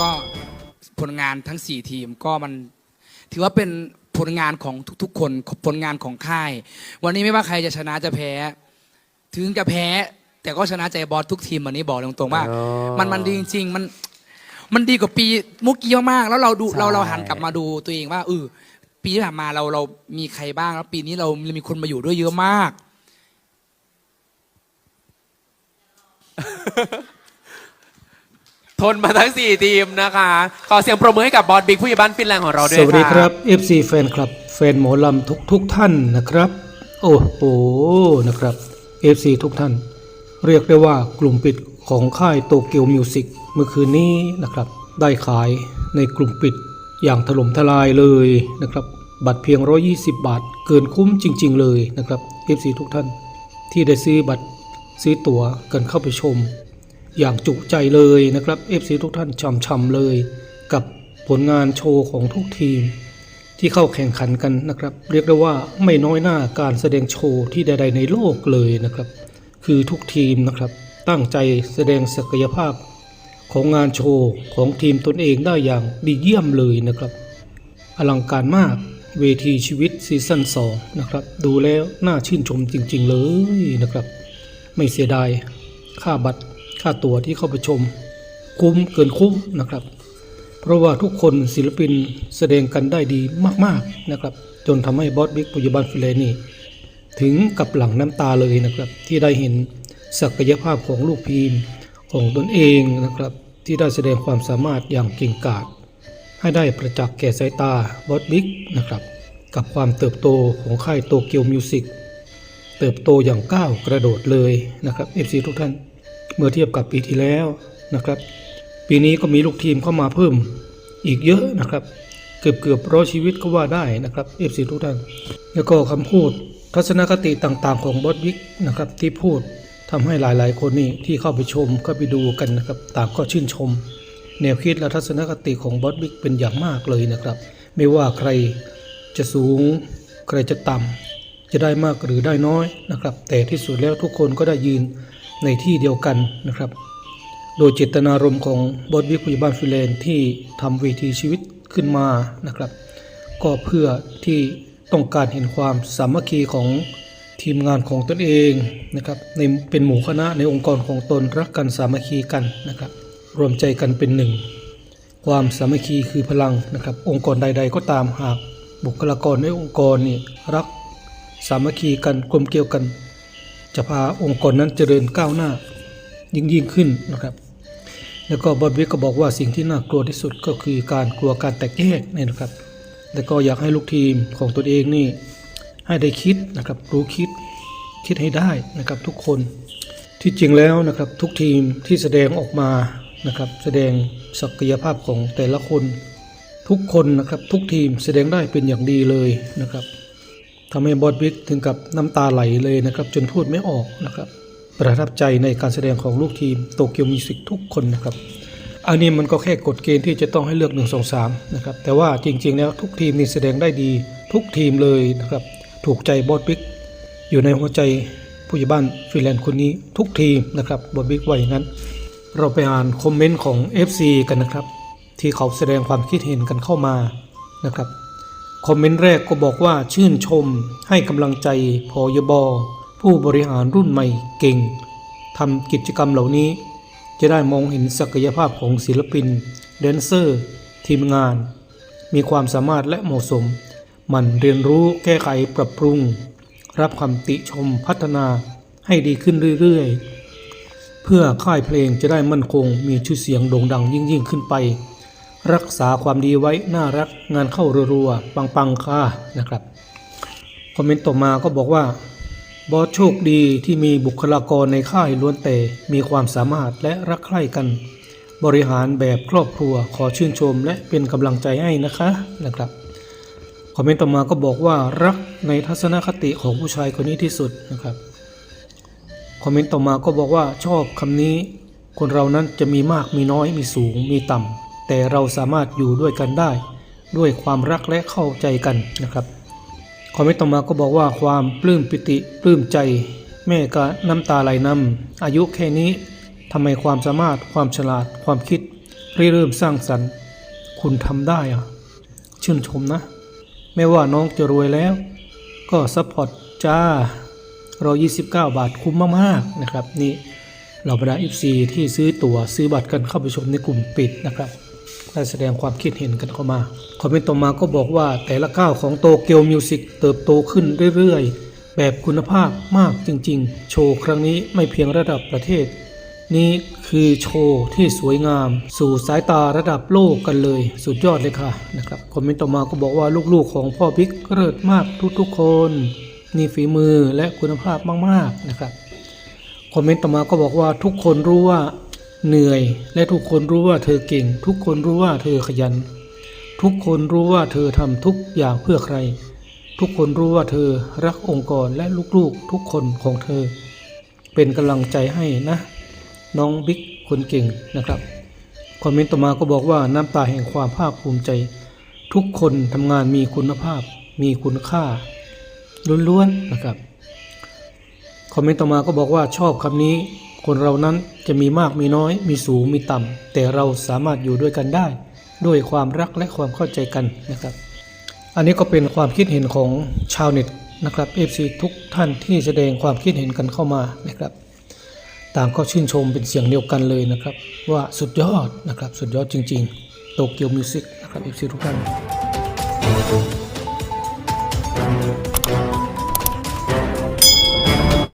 ก็ผลงานทั้ง 4 ทีมก็มันถือว่าเป็นผลงานของทุกๆ คนผลงานของค่าย วันนี้ไม่ว่าใครจะชนะจะแพ้ ถึงจะแพ้ แต่ก็ชนะใจบอสทุกทีมวันนี้บอกตรงๆว่าอ๋อมันมันดีจริงๆมันมันดีกว่าปีเมุกกี้มากๆแล้วเราดูใช่เราเราหันกลับมาดูตัวเองว่าเออปีที่ผ่านมาเราเรามีใครบ้างแล้วปีนี้เรามีคนมาอยู่ด้วยเยอะมาก ทนมาทั้ง 4 ทีมนะคะ ขอเสียงปรบมือให้กับบอสบิ๊กผู้ใหญ่บ้านฟินแลนด์ของเราด้วยสวัสดีะครับ FC แฟนคลับ แฟนหมอลำทุกทุกท่านนะครับ โอ้โหนะครับ FC ทุกท่าน เรียกได้ว่ากลุ่มปิดของค่ายโตเกียวมิวสิกเมื่อคืนนี้นะครับ ได้ขายในกลุ่มปิดอย่างถล่มทลายเลยนะครับ บัตรเพียง 120 บาท เกินคุ้มจริง ๆ เลยนะครับ FC ทุกท่าน ที่ได้ซื้อบัตร ซื้อตั๋วกันเข้าไปชม อย่างจุใจเลยนะครับ FC ทุกท่านช่ำๆเลย กับผลงานโชว์ของทุกทีม ที่เข้าแข่งขันกันนะครับ เรียกได้ว่าไม่น้อยหน้าการแสดงโชว์ที่ใด ๆ ในโลกเลยนะครับ คือทุกทีมนะครับ ตั้งใจแสดงศักยภาพของงานโชว์ของทีมตนเองได้อย่างดีเยี่ยมเลยนะครับ อลังการมากเวทีชีวิตซีซั่น2นะครับ ดูแล้วน่าชื่นชมจริง ๆ เลยนะครับ ไม่เสียดายค่าบัตรค่าตั๋วที่เข้าไปชม คุ้มเกินคุ้มนะครับ เพราะว่าทุกคนศิลปินแสดงกันได้ดีมากๆนะครับ จนทำให้บอสบิ๊กปัจจุบันฟิเลนี่ ถึงกับหลั่งน้ำตาเลยนะครับ ที่ได้เห็นศักยภาพของลูกพีมของตนเองนะครับ ที่ได้แสดงความสามารถอย่างเก่งกาจให้ได้ประจักษ์แก่สายตาบอสบิ๊กนะครับ กับความเติบโตของค่ายโตเกียวมิวสิก เติบโตอย่างก้าวกระโดดเลยนะครับ FC ทุกท่านเมื่อเทียบกับปีที่แล้วนะครับ ปีนี้ก็มีลูกทีมเข้ามาเพิ่มอีกเยอะนะครับ เกือบเกือบร้อยชีวิตก็ว่าได้นะครับ FC ทุกท่าน แล้วก็คำพูดทัศนคติต่างๆ ของบอสบิ๊กนะครับที่พูดทำให้หลายๆ คนนี่ที่เข้าไปชมเข้าไปดูกันนะครับต่างก็ชื่นชม แนวคิดและทัศนคติของบอสบิ๊กเป็นอย่างมากเลยนะครับ ไม่ว่าใครจะสูง ใครจะต่ำ จะได้มากหรือได้น้อยนะครับ แต่ที่สุดแล้วทุกคนก็ได้ยืนในที่เดียวกันนะครับ โดยเจตนารมณ์ของบอสบิ๊กปัจจุบันฟินแลนที่ทำเวทีชีวิตขึ้นมานะครับ ก็เพื่อที่ต้องการเห็นความสามัคคีของทีมงานของตนเองนะครับในเป็นหมู่คณะในองค์กรของตนรักกันสามัคคีกันนะครับ รวมใจกันเป็นหนึ่ง ความสามัคคีคือพลังนะครับ องค์กรใด ๆ ก็ตามหากบุคลากรในองค์กรนี่รัก สามัคคีกันกลมเกลียวกัน จะพาองค์กรนั้นเจริญก้าวหน้ายิ่งยิ่งขึ้นนะครับ แล้วก็บอดวิกก็บอกว่าสิ่งที่น่ากลัวที่สุดก็คือการกลัวการแตกแยกนี่นะครับ แล้วก็อยากให้ลูกทีมของตนเองนี่ให้ได้คิดนะครับรู้คิดคิดให้ได้นะครับทุกคนที่จริงแล้วนะครับทุกทีมที่แสดงออกมานะครับแสดงศักยภาพของแต่ละคน ทุกคนนะครับทุกทีมแสดงได้เป็นอย่างดีเลยนะครับ ทำให้บอดบิ๊กถึงกับน้ำตาไหลเลยนะครับ จนพูดไม่ออกนะครับ ประทับใจในการแสดงของลูกทีมโตเกียวมิวสิกทุกคนนะครับ อันนี้มันก็แค่กฎเกณฑ์ที่จะต้องให้เลือก1 2 3นะครับ แต่ว่าจริงๆแล้วทุกทีมนี่แสดงได้ดี ทุกทีมเลยนะครับ ถูกใจบอสบิ๊กอยู่ในหัวใจผู้ใหญ่บ้านฟินแลนด์คนนี้ทุกทีมนะครับบอสบิ๊กว่าอย่างนั้น เราไปอ่านคอมเมนต์ของ FC กันนะครับ ที่เขาแสดงความคิดเห็นกันเข้ามานะครับ คอมเมนต์แรกก็บอกว่าชื่นชมให้กำลังใจพอยบผู้บริหารรุ่นใหม่เก่งทำกิจกรรมเหล่านี้ จะได้มองเห็นศักยภาพของศิลปิน แดนเซอร์ ทีมงาน มีความสามารถและเหมาะสม มันเรียนรู้แก้ไขปรับปรุง รับคำติชมพัฒนาให้ดีขึ้นเรื่อยๆ เพื่อค่ายเพลงจะได้มั่นคงมีชื่อเสียงโด่งดังยิ่งยิ่งๆขึ้นไป รักษาความดีไว้น่ารักงานเข้ารัวๆปังๆค่ะนะครับคอมเมนต์ต่อมาก็บอกว่าบอสโชคดีที่มีบุคลากรในค่ายล้วนแต่มีความสามารถและรักใคร่กัน บริหารแบบครอบครัวขอชื่นชมและเป็นกำลังใจให้นะคะนะครับคอมเมนต์ต่อมาก็บอกว่ารักในทัศนคติของผู้ชายคนนี้ที่สุดนะครับคอมเมนต์ต่อมาก็บอกว่าชอบคำนี้ คนเรานั้นจะมีมากมีน้อยมีสูงมีต่ำ แต่เราสามารถอยู่ด้วยกันได้ ด้วยความรักและเข้าใจกันนะครับคอมเมนต์ต่อมาก็บอกว่าความปลื้มปิติปลื้มใจ แม่ก็น้ำตาไหลนำอายุแค่นี้ทำไมความสามารถความฉลาดความคิดริเริ่มสร้างสรรค์ คุณทำได้อะชื่นชมนะ ไม่ว่าน้องจะรวยแล้ว ก็ซัพพอร์ตจ้ารอ29บาทคุ้มมากๆนะครับ นี่เราบรรดา FC ที่ซื้อตั๋วซื้อบัตรกันเข้าไปชมในกลุ่มปิดนะครับ ได้แสดงความคิดเห็นกันเข้ามา คอมเมนต์ต่อมาก็บอกว่าแต่ละก้าวของโตเกียวมิวสิกเติบโตขึ้นเรื่อยๆ แบบคุณภาพมากจริงๆ โชว์ครั้งนี้ไม่เพียงระดับประเทศ นี่คือโชว์ที่สวยงาม สู่สายตาระดับโลกกันเลย สุดยอดเลยค่ะนะครับคอมเมนต์ต่อมาก็บอกว่าลูกๆ ของพ่อบิ๊กเลิศมากทุกๆ คนนี่ฝีมือและคุณภาพมากๆนะครับคอมเมนต์ต่อมาก็บอกว่าทุกคนรู้ว่า เหนื่อย และทุกคนรู้ว่าเธอเก่ง ทุกคนรู้ว่าเธอขยัน ทุกคนรู้ว่าเธอทำทุกอย่างเพื่อใคร ทุกคนรู้ว่าเธอรักองค์กรและลูกๆทุกคนของเธอ เป็นกำลังใจให้นะ น้องบิ๊กคนเก่งนะครับคอมเมนต์ต่อมาก็บอกว่าน้ำตาแห่งความภาคภูมิใจ ทุกคนทำงานมีคุณภาพ มีคุณค่าล้วนๆนะครับคอมเมนต์ต่อมาก็บอกว่าชอบคำนี้ คนเรานั้นจะมีมากมีน้อย มีสูงมีต่ำ แต่เราสามารถอยู่ด้วยกันได้ ด้วยความรักและความเข้าใจกันนะครับ อันนี้ก็เป็นความคิดเห็นของชาวเน็ตนะครับ FC ทุกท่านที่แสดงความคิดเห็นกันเข้ามานะครับ ต่างก็ชื่นชมเป็นเสียงเดียวกันเลยนะครับ ว่าสุดยอดนะครับ สุดยอดจริงๆโตเกียวมิวสิกนะครับ FC ทุกท่าน